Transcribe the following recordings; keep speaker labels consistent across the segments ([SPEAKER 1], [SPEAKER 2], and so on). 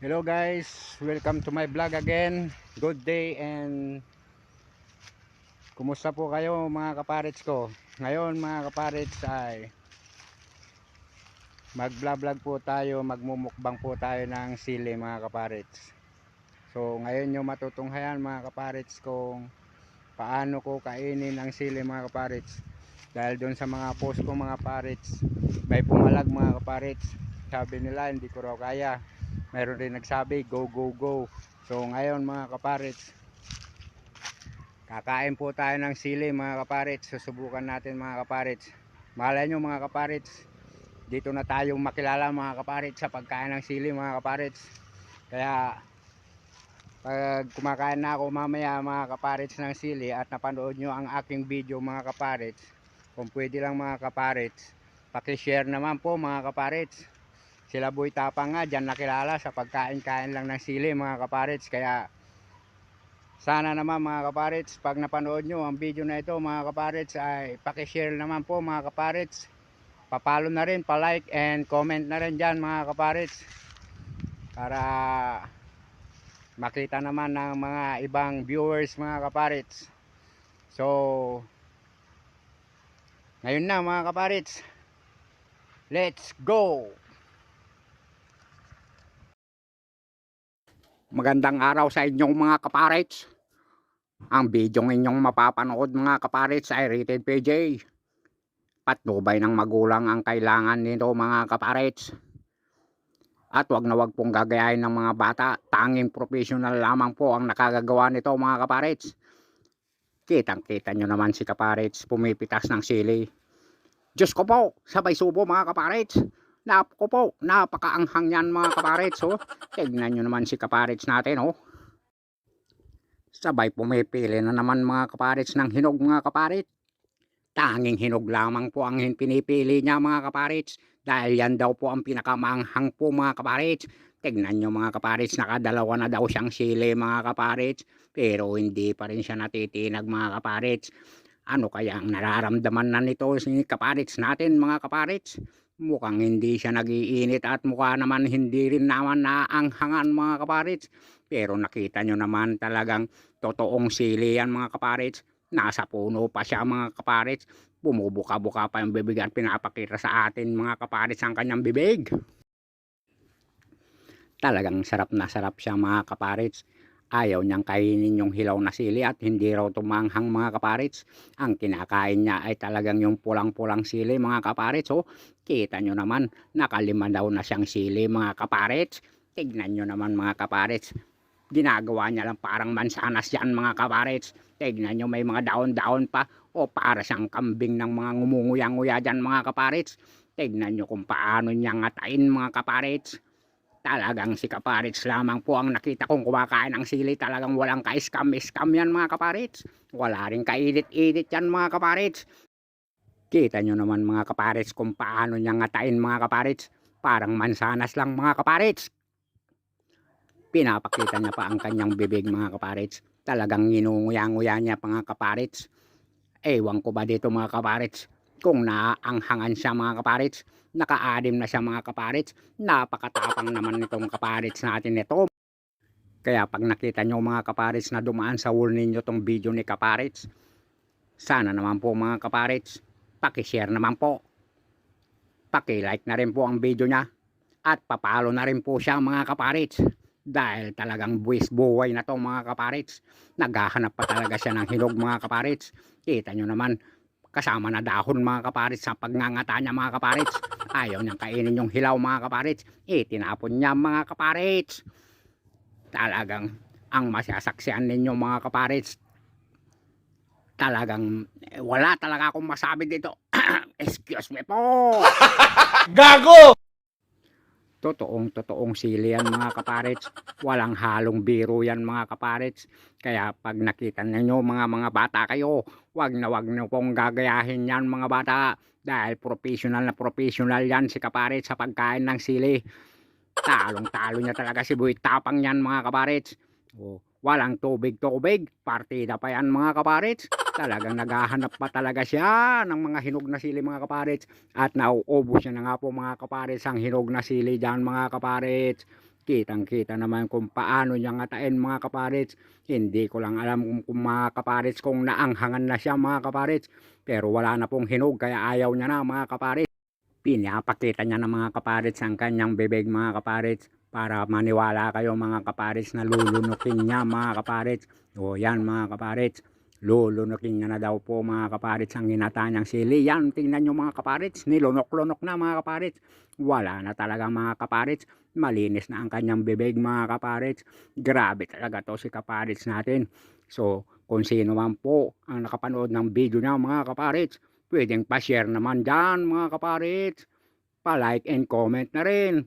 [SPEAKER 1] Hello guys, welcome to my vlog again. Good day and kumusta po kayo mga kaparits ko? Ngayon mga kaparits ay mag-vlog po tayo, magmumukbang po tayo ng sili mga kaparits. So ngayon yung matutunghayan mga kaparits kung paano ko kainin ang sili mga kaparits. Dahil doon sa mga post ko mga parits, may pumalag mga kaparits. Sabi nila hindi ko raw kaya mayroon rin nagsabi go go go. So ngayon mga kaparits kakain po tayo ng sili mga kaparits. Susubukan natin mga kaparits. Malay nyo mga kaparits. Dito na tayong makilala mga kaparits sa pagkain ng sili mga kaparits. Kaya pag kumakain na ako mamaya mga kaparits ng sili at napanood nyo ang aking video mga kaparits kung pwede lang mga kaparits pakishare naman po mga kaparits sila Boy Tapang nga dyan nakilala sa pagkain-kain lang ng sili mga kaparits. Kaya sana naman mga kaparits pag napanood nyo ang video na ito mga kaparits ay pakishare naman po mga kaparits. Papalo na rin palike and comment na rin dyan mga kaparits. Para makita naman ng mga ibang viewers mga kaparits. So ngayon na mga kaparits. Let's go Magandang araw sa inyong mga kaparits. Ang video inyong mapapanood mga kaparits ay rated PJ. Patnubay ng magulang ang kailangan nito mga kaparits. At wag na wag pong gagayahin ng mga bata. Tanging professional lamang po ang nakagagawa nito mga kaparits. Kitang kita nyo naman si kaparits pumipitas ng sili. Diyos ko po, sabay subo mga kaparits. Napo po, napakaanghang yan mga kaparits oh. Tignan nyo naman si kaparits natin oh. Sabay pumipili na naman mga kaparits ng hinog mga kaparit. Tanging hinog lamang po ang pinipili niya mga kaparits. Dahil yan daw po ang pinakamanghang po mga kaparits. Tignan nyo mga kaparits, nakadalawa na daw siyang sili mga kaparits. Pero hindi pa rin siya natitinag mga kaparits. Ano kaya ang nararamdaman na nito si kaparits natin mga kaparits? mukhang hindi siya nagiinit at mukha naman hindi rin naman naanghangan mga kaparits. Pero nakita nyo naman talagang totoong sili yan mga kaparits. Nasa puno pa siya mga kaparits. Bumubuka-buka pa yung bibig at pinapakita sa atin mga kaparits ang kanyang bibig. Talagang sarap na sarap siya mga kaparits. Ayaw niyang kainin yung hilaw na sili at hindi raw tumanghang mga kaparits. Ang kinakain niya ay talagang yung pulang-pulang sili mga kaparits. Oh, kita nyo naman, nakalima daw na siyang sili mga kaparits. Tignan nyo naman mga kaparits. Ginagawa niya lang parang mansanas yan mga kaparits. Tignan nyo may mga daon-daon pa. O para siyang kambing ng mga ngumunguya-nguya dyan mga kaparits. Tignan nyo kung paano niya ngatain mga kaparits. Talagang si kaparits lamang po ang nakita kong kumakain ng sili. Talagang walang ka-scam-scam yan mga kaparits. Wala rin kaidit-idit yan mga kaparits. Kita nyo naman mga kaparits kung paano niya ngatain mga kaparits. Parang mansanas lang mga kaparits. Pinapakita niya pa ang kanyang bibig mga kaparits. Talagang nginunguya-nguya niya mga kaparits. Ewan ko ba dito mga kaparits. Kung naaanghangan siya mga kaparits. Nakaadim na siya mga kaparits. Napakatapang naman nitong kaparits natin ito. Kaya pag nakita nyo mga kaparits na dumaan sa wall ninyo tong video ni kaparits. Sana naman po mga kaparits pakishare naman po. Paki-like na rin po ang video niya. At papalo na rin po siya mga kaparits. Dahil talagang buwis buhay na to mga kaparits. Naghahanap pa talaga siya ng hinog mga kaparits. Kita nyo naman, kasama na dahon mga kaparits sa pagngangata niya mga kaparits. Ayaw niyang kainin yung hilaw mga kaparits. Itinapon niya mga kaparits. Talagang ang masasaksihan ninyo mga kaparits talagang eh, wala talaga akong masabi dito. Excuse me po.
[SPEAKER 2] Gago!
[SPEAKER 1] Totoong totoong sili yan mga kaparits. Walang halong biro yan mga kaparits. Kaya pag nakita ninyo mga mga bata kayo, wag na wag na pong gagayahin yan mga bata. Dahil professional na professional yan si kaparits sa pagkain ng sili. Talong talo niya talaga si Buy Tapang yan mga kaparits. Oh, walang tubig-tubig. Partida pa yan mga kaparits. Talagang naghahanap pa talaga siya ng mga hinog na sili mga kaparits. At nauubos siya na nga po mga kaparits ang hinog na sili dyan mga kaparits. kitang kita naman kung paano niya ngatain mga kaparits. Hindi ko lang alam kung, kung mga kaparits kung naanghangan na siya mga kaparits. Pero wala na pong hinog kaya ayaw niya na mga kaparits. Pinapakita niya na mga kaparits ang kanyang bibig mga kaparits. Para maniwala kayo mga kaparits na lulunukin niya mga kaparits. O yan mga kaparits lulunukin niya na daw po mga kaparits ang hinata niyang sili. Yan tingnan nyo mga kaparits. Nilunok-lunok na mga kaparits. Wala na talaga mga kaparits. Malinis na ang kanyang bibig mga kaparits. Grabe talaga to si kaparits natin. So kung sino man po ang nakapanood ng video niya mga kaparits pwedeng pa-share naman dyan mga kaparits. Pa-like and comment na rin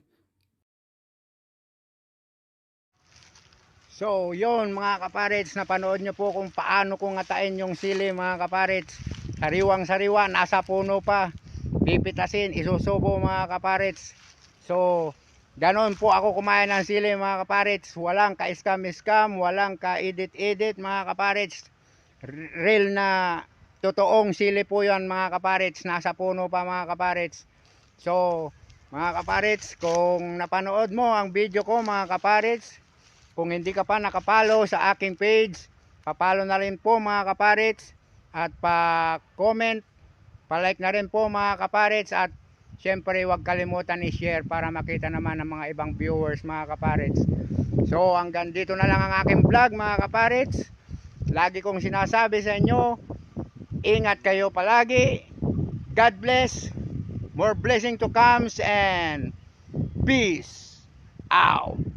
[SPEAKER 1] So, yon mga kaparits, napanood nyo po kung paano kung ngatain yung sili mga kaparits. Sariwang sariwa, nasa puno pa. Pipitasin, isusubo mga kaparits. So, ganon po ako kumain ng sili mga kaparits. Walang ka-scam-scam, walang ka-edit-edit mga kaparits. Real na totoong sili po yan mga kaparits. Nasa puno pa mga kaparits. So, mga kaparits, kung napanood mo ang video ko mga kaparits, kung hindi ka pa nakapalo sa aking page, papalo na rin po mga kaparits at pa-comment, pa-like na rin po mga kaparits at syempre huwag kalimutan i-share para makita naman ng mga ibang viewers mga kaparits. So hanggang dito na lang ang aking vlog mga kaparits. Lagi kong sinasabi sa inyo, ingat kayo palagi. God bless. More blessing to comes and peace out.